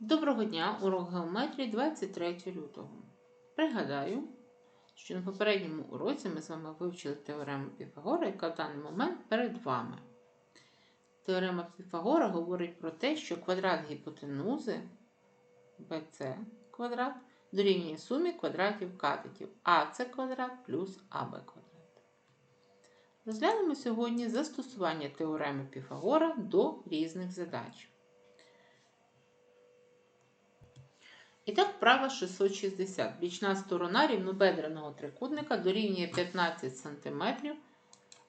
Доброго дня! Урок геометрії 23 лютого. Пригадаю, що на попередньому уроці ми з вами вивчили теорему Піфагора, яка в даний момент перед вами. Теорема Піфагора говорить про те, що квадрат гіпотенузи BC квадрат дорівнює сумі квадратів катетів АС квадрат плюс АБ квадрат. Розглянемо сьогодні застосування теореми Піфагора до різних задач. І так, вправа 660. Бічна сторона рівнобедреного трикутника дорівнює 15 см,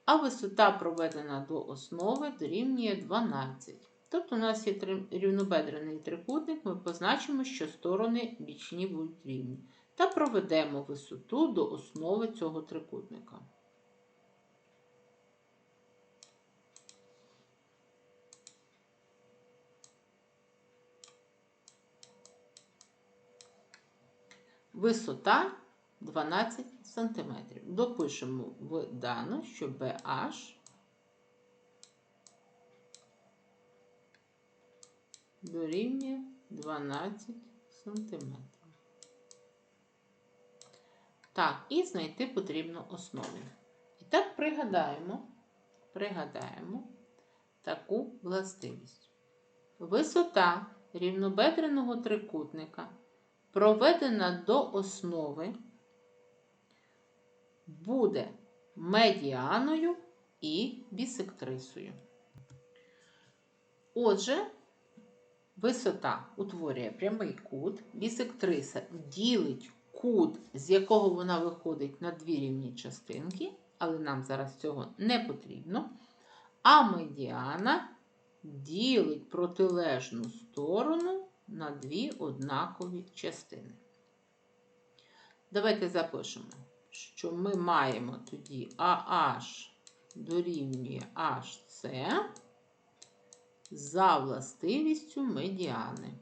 а висота, проведена до основи, дорівнює 12 Тобто у нас є рівнобедрений трикутник, ми позначимо, що сторони бічні будуть рівні. Та проведемо висоту до основи цього трикутника. Висота 12 см. Допишемо в дану, що BH дорівнює 12 см. Так, і знайти потрібно основу. І так пригадаємо, пригадаємо таку властивість. Висота рівнобедреного трикутника проведена до основи буде медіаною і бісектрисою. Отже, висота утворює прямий кут, бісектриса ділить кут, з якого вона виходить на дві рівні частинки, але нам зараз цього не потрібно. А медіана ділить протилежну сторону на дві однакові частини. Давайте запишемо, що ми маємо тоді AH дорівнює HC за властивістю медіани.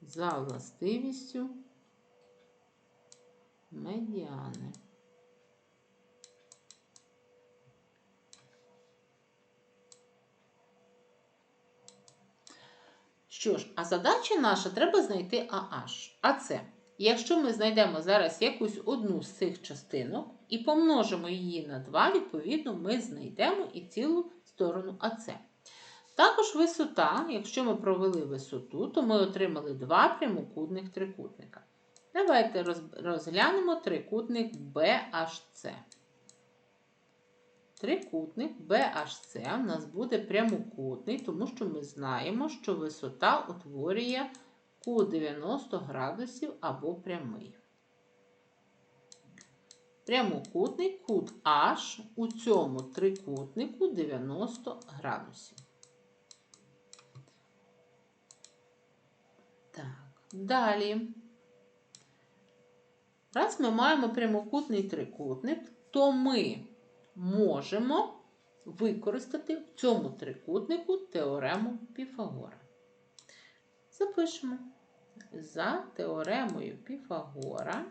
За властивістю медіани. Що ж, а задача наша треба знайти AH. А це, якщо ми знайдемо зараз якусь одну з цих частинок і помножимо її на 2, відповідно, ми знайдемо і цілу сторону АС. Також висота, якщо ми провели висоту, то ми отримали два прямокутних трикутника. Давайте розглянемо трикутник BHC. Трикутник BHC у нас буде прямокутний, тому що ми знаємо, що висота утворює кут 90 градусів або прямий. Прямокутний кут H у цьому трикутнику 90 градусів. Так, далі. Раз ми маємо прямокутний трикутник, то ми можемо використати в цьому трикутнику теорему Піфагора. Запишемо. За теоремою Піфагора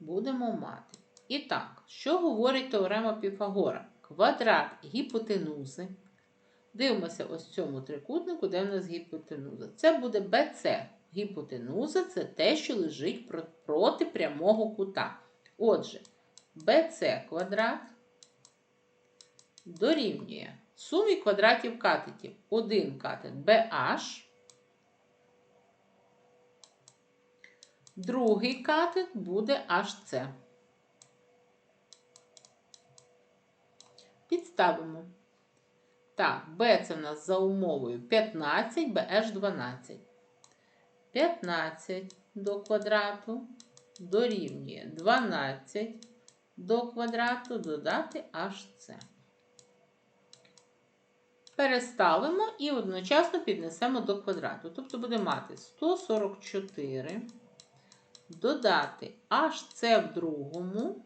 будемо мати. І так, що говорить теорема Піфагора? Квадрат гіпотенузи. Дивимося ось в цьому трикутнику, де в нас гіпотенуза. Це буде BC. Гіпотенуза це те, що лежить проти прямого кута. Отже, BC квадрат дорівнює сумі квадратів катетів. Один катет BH, другий катет буде HC. Підставимо. Так, B це в нас за умовою 15, BH 12. 15 до квадрату дорівнює 12 до квадрату додати HC. Переставимо і одночасно піднесемо до квадрату. Тобто буде мати 144 додати HC в другому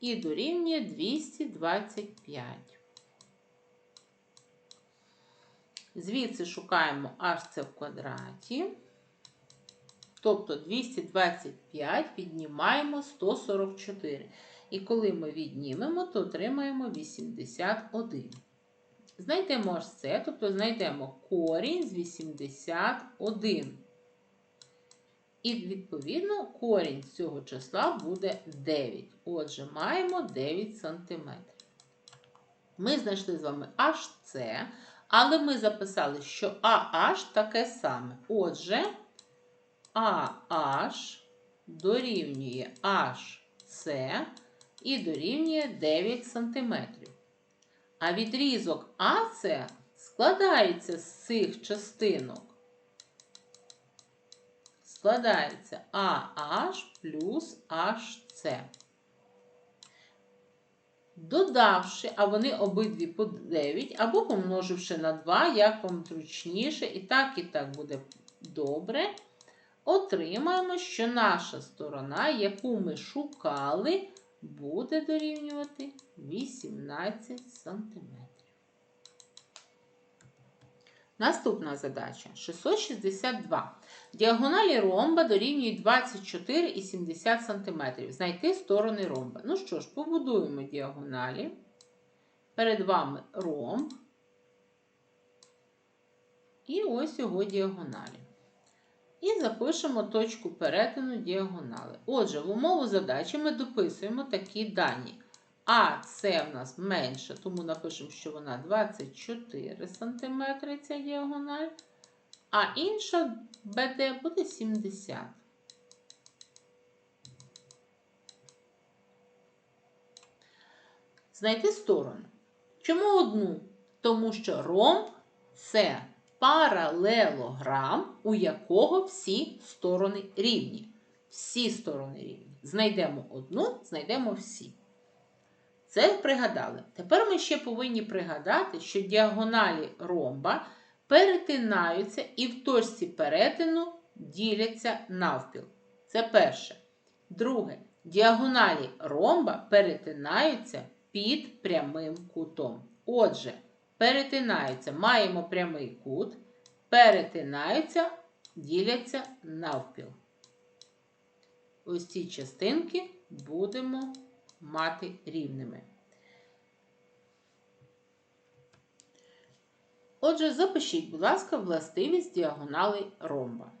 і дорівнює 225. Звідси шукаємо HC в квадраті. Тобто 225 піднімаємо 144. І коли ми віднімемо, то отримаємо 81. Знайдемо ось це, тобто знайдемо корінь з 81. І, відповідно, корінь з цього числа буде 9. Отже, маємо 9 см. Ми знайшли з вами аж це, але ми записали, що AH таке саме. Отже, AH дорівнює HC і дорівнює 9 см. А відрізок АС складається з цих частинок. Складається AH плюс HC. Додавши, а вони обидві по 9, або помноживши на 2, як вам зручніше, і так, і так буде добре, отримаємо, що наша сторона, яку ми шукали, буде дорівнювати 18 см. Наступна задача 662. Діагоналі ромба дорівнюють 24,70 см. Знайти сторони ромба. Ну що ж, побудуємо діагоналі. Перед вами ромб. І ось його діагоналі. І запишемо точку перетину діагонали. Отже, в умову задачі ми дописуємо такі дані. А це в нас менше, тому напишемо, що вона 24 см ця діагональ, а інша БД буде 70. Знайти сторону. Чому одну? Тому що ромб це паралелограм, у якого всі сторони рівні. Всі сторони рівні. Знайдемо одну, знайдемо всі. Це пригадали. Тепер ми ще повинні пригадати, що діагоналі ромба перетинаються і в точці перетину діляться навпіл. Це перше. Друге. Діагоналі ромба перетинаються під прямим кутом. Отже, перетинаються, маємо прямий кут, перетинаються, діляться навпіл. Ось ці частинки будемо мати рівними. Отже, запишіть, будь ласка, властивість діагоналей ромба.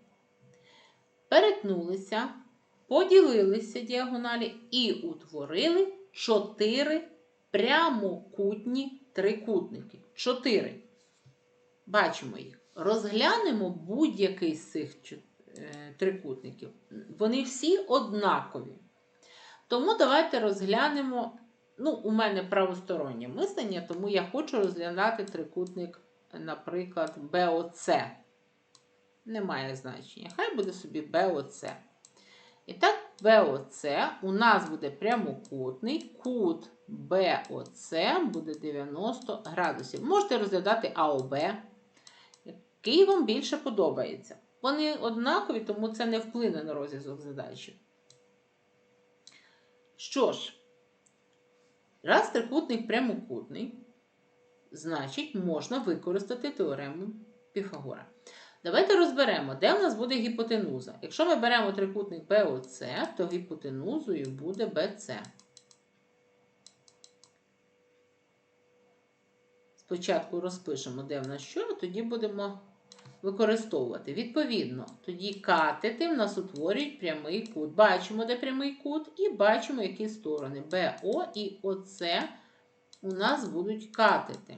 Перетнулися, поділилися діагоналі і утворили 4 прямокутні трикутники. 4. Бачимо їх. Розглянемо будь-який з цих е, трикутників. Вони всі однакові. Тому давайте розглянемо. Ну, у мене правостороннє мислення, тому я хочу розглядати трикутник, наприклад, БОЦ. Немає значення. Хай буде собі БОЦ. І так, БОЦ у нас буде прямокутний, кут БОЦ буде 90 градусів. Можете розглядати АОБ, який вам більше подобається. Вони однакові, тому це не вплине на розв'язок задачі. Що ж, раз трикутник прямокутний, значить, можна використати теорему Піфагора. Давайте розберемо, де в нас буде гіпотенуза. Якщо ми беремо трикутник БОЦ, то гіпотенузою буде БЦ. Спочатку розпишемо, де в нас що, а тоді будемо використовувати. Відповідно, тоді катети в нас утворюють прямий кут. Бачимо, де прямий кут, і бачимо, які сторони. БО і ОЦ у нас будуть катети.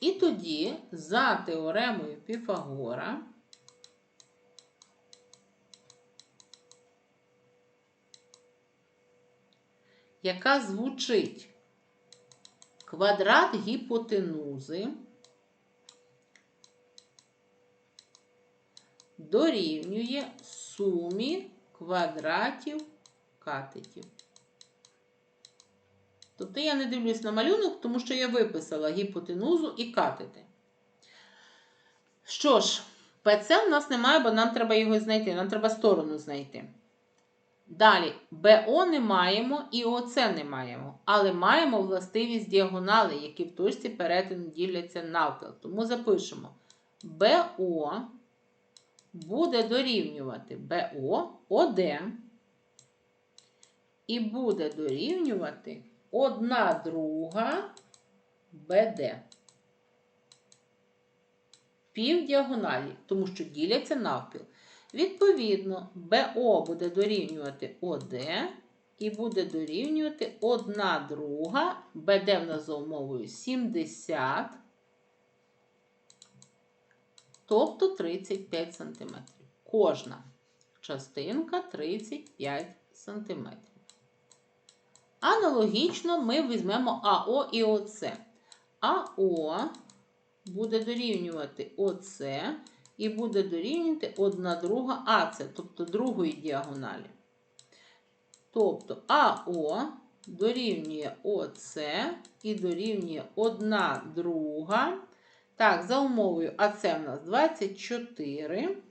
І тоді, за теоремою Піфагора, яка звучить квадрат гіпотенузи дорівнює сумі квадратів катетів. Тобто я не дивлюсь на малюнок, тому що я виписала гіпотенузу і катети. Що ж, ПЦ в нас немає, бо нам треба його знайти. Нам треба сторону знайти. Далі, БО не маємо і ОЦ не маємо. Але маємо властивість діагонали, які в точці перетину діляться навпіл. Тому запишемо БО буде дорівнювати БО ОД і буде дорівнювати 1 друга БД. Пів діагоналі, тому що діляться навпіл. Відповідно, БО буде дорівнювати ОД і буде дорівнювати 1 друга, БД в нас за умовою 70, тобто 35 см. Кожна частинка 35 см. Аналогічно ми візьмемо АО і ОЦ. АО буде дорівнювати ОЦ і буде дорівнювати 1 друга АЦ, тобто другої діагоналі. Тобто АО дорівнює ОЦ і дорівнює 1 друга. Так, за умовою АЦ в нас 24.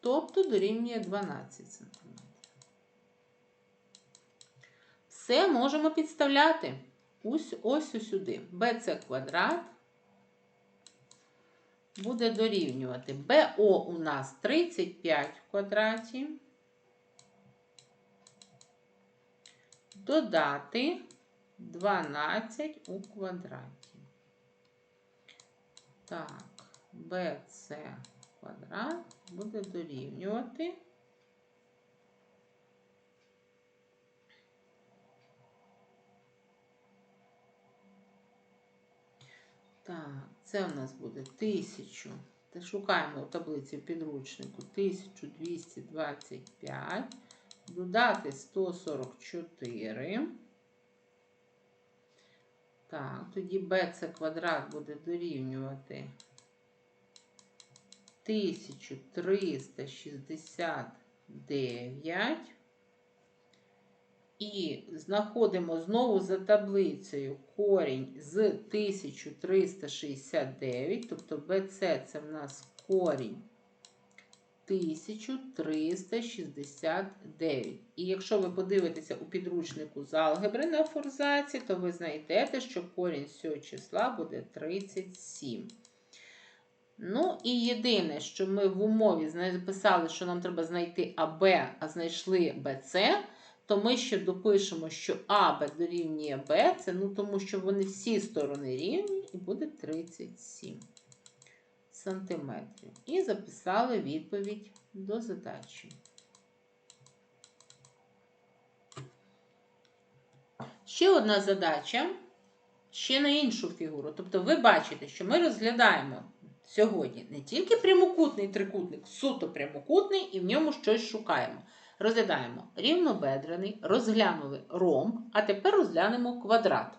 Тобто дорівнює 12 см. Все можемо підставляти ось ось сюди. BC квадрат буде дорівнювати БО у нас 35 в квадраті. Додати 12 у квадраті. Так, BC квадрат буде дорівнювати. Так, це у нас буде 1000. Та шукаємо у таблиці підручнику 1225. Додати 144. Так, тоді bc квадрат буде дорівнювати 1369. І знаходимо знову за таблицею корінь з 1369, тобто BC це в нас корінь 1369. І якщо ви подивитеся у підручнику з алгебри на форзаці, то ви знайдете, що корінь з цього числа буде 37. Ну, і єдине, що ми в умові записали, що нам треба знайти АБ, а знайшли БЦ, то ми ще допишемо, що АБ дорівнює Б, ну, тому що вони всі сторони рівні, і буде 37 сантиметрів. І записали відповідь до задачі. Ще одна задача, ще на іншу фігуру. Тобто ви бачите, що ми розглядаємо сьогодні не тільки прямокутний трикутник, суто прямокутний, і в ньому щось шукаємо. Розглядаємо рівнобедрений, розглянули ромб, а тепер розглянемо квадрат.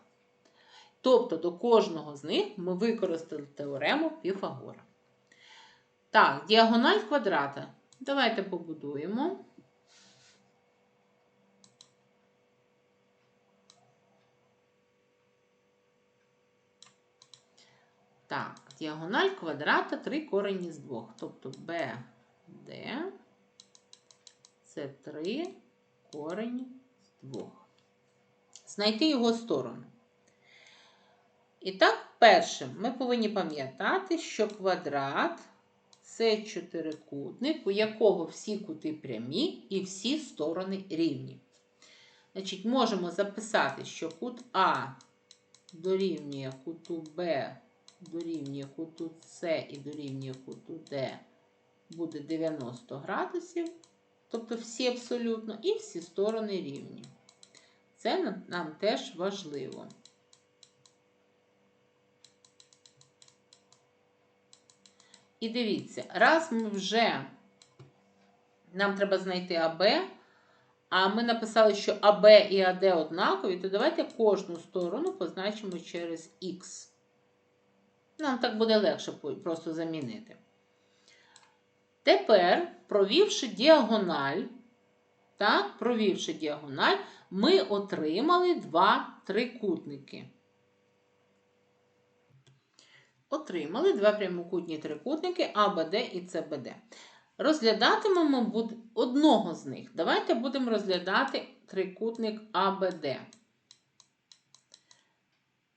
Тобто до кожного з них ми використали теорему Піфагора. Так, діагональ квадрата. Давайте побудуємо. Так, діагональ квадрата 3 корені з 2. Тобто BD це 3 корені з 2. Знайти його сторону. І так, першим ми повинні пам'ятати, що квадрат це чотирикутник, у якого всі кути прямі і всі сторони рівні. Значить, можемо записати, що кут А дорівнює куту Б, дорівнює куту С і дорівнює куту Д буде 90 градусів, тобто всі абсолютно, і всі сторони рівні. Це нам теж важливо. І дивіться, раз ми вже нам треба знайти АБ, а ми написали, що АБ і АД однакові, то давайте кожну сторону позначимо через Х. Нам так буде легше просто замінити. Тепер, провівши діагональ, так, провівши діагональ, ми отримали два трикутники. Отримали два прямокутні трикутники АБД і СБД. Розглядатимемо одного з них. Давайте будемо розглядати трикутник АБД.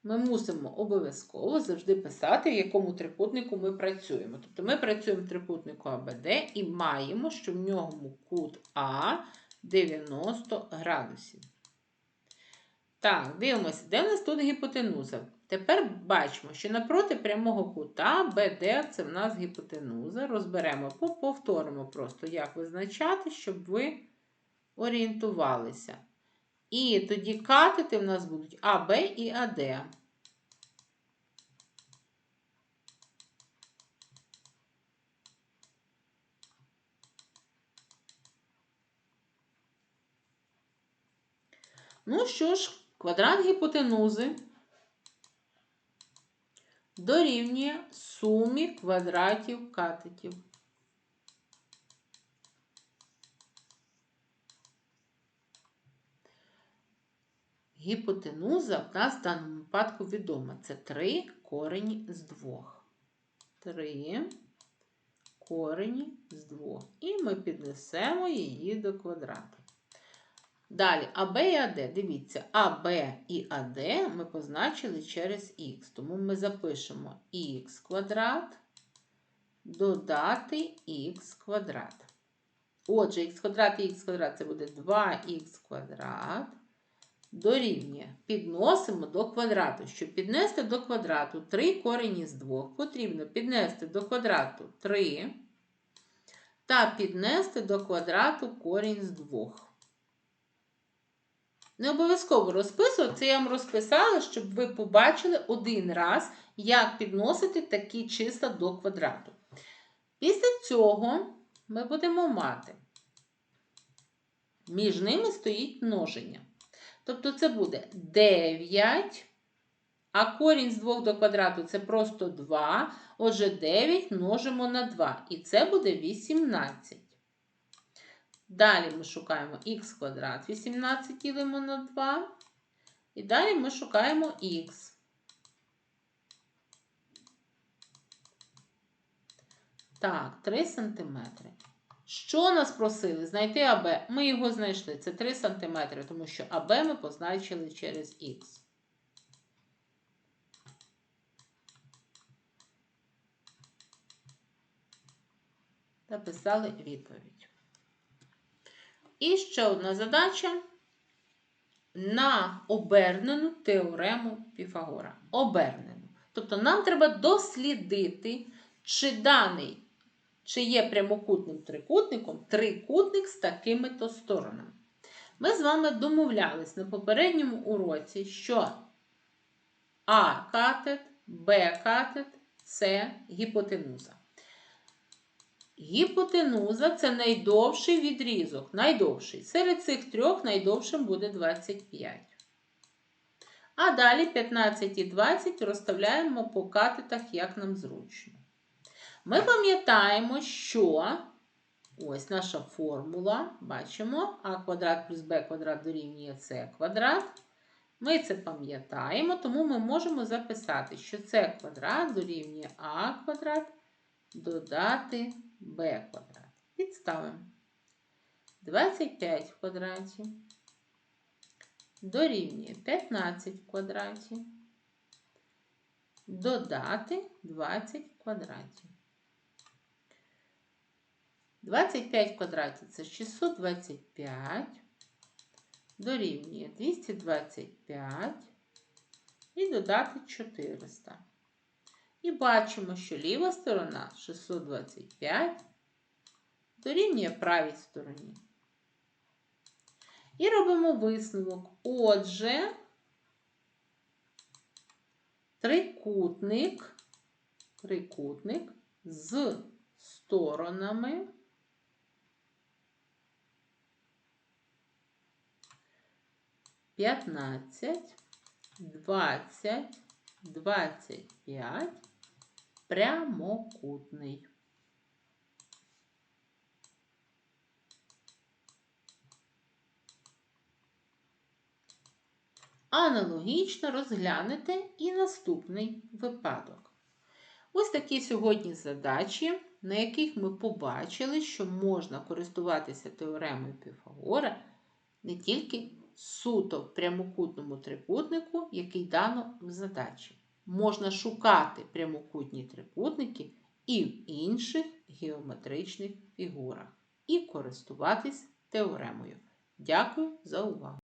Ми мусимо обов'язково завжди писати, в якому трикутнику ми працюємо. Тобто ми працюємо в трикутнику АБД і маємо, що в ньому кут А 90 градусів. Так, дивимося, де в нас тут гіпотенуза? Тепер бачимо, що напроти прямого кута БД це в нас гіпотенуза. Розберемо, повторимо просто, як визначати, щоб ви орієнтувалися. І тоді катети в нас будуть АБ і АД. Ну що ж, квадрат гіпотенузи дорівнює сумі квадратів катетів. Гіпотенуза в нас в даному випадку відома. Це 3 корені з 2. 3 корені з 2. І ми піднесемо її до квадрату. Далі АБ і АД. Дивіться, АБ і АД ми позначили через х. Тому ми запишемо х квадрат додати х квадрат. Отже, х квадрат і х квадрат це буде 2х квадрат. Дорівнює. Підносимо до квадрату. Щоб піднести до квадрату 3 корені з 2, потрібно піднести до квадрату 3 та піднести до квадрату корінь з 2. Не обов'язково розписувати, це я вам розписала, щоб ви побачили один раз, як підносити такі числа до квадрату. Після цього ми будемо мати. Між ними стоїть множення. Тобто це буде 9, а корінь з 2 до квадрату це просто 2. Отже, 9 множимо на 2. І це буде 18. Далі ми шукаємо х квадрат 18 ділимо на 2. І далі ми шукаємо х. Так, 3 см. Що нас просили? Знайти АБ. Ми його знайшли. Це 3 см, тому що АБ ми позначили через х. Написали відповідь. І ще одна задача на обернену теорему Піфагора. Обернену. Тобто нам треба дослідити, чи даний, чи є прямокутним трикутником трикутник з такими-то сторонами. Ми з вами домовлялись на попередньому уроці, що А катет, Б катет це гіпотенуза. Гіпотенуза це найдовший відрізок. Найдовший. Серед цих трьох найдовшим буде 25. А далі 15 і 20 розставляємо по катетах, як нам зручно. Ми пам'ятаємо, що ось наша формула, бачимо, а квадрат плюс b квадрат дорівнює с квадрат. Ми це пам'ятаємо, тому ми можемо записати, що с квадрат дорівнює а квадрат додати b квадрат. Підставимо 25 в квадраті дорівнює 15 в квадраті, додати 20 в квадраті. 25 в квадраті це 625, дорівнює 225 і додати 400. І бачимо, що ліва сторона 625 дорівнює правій стороні. І робимо висновок. Отже, трикутник, трикутник з сторонами п'ятнадцять, двадцять, двадцять п'ять прямокутний. Аналогічно розглянете і наступний випадок. Ось такі сьогодні задачі, на яких ми побачили, що можна користуватися теоремою Піфагора не тільки суто в прямокутному трикутнику, який дано в задачі. Можна шукати прямокутні трикутники і в інших геометричних фігурах і користуватись теоремою. Дякую за увагу!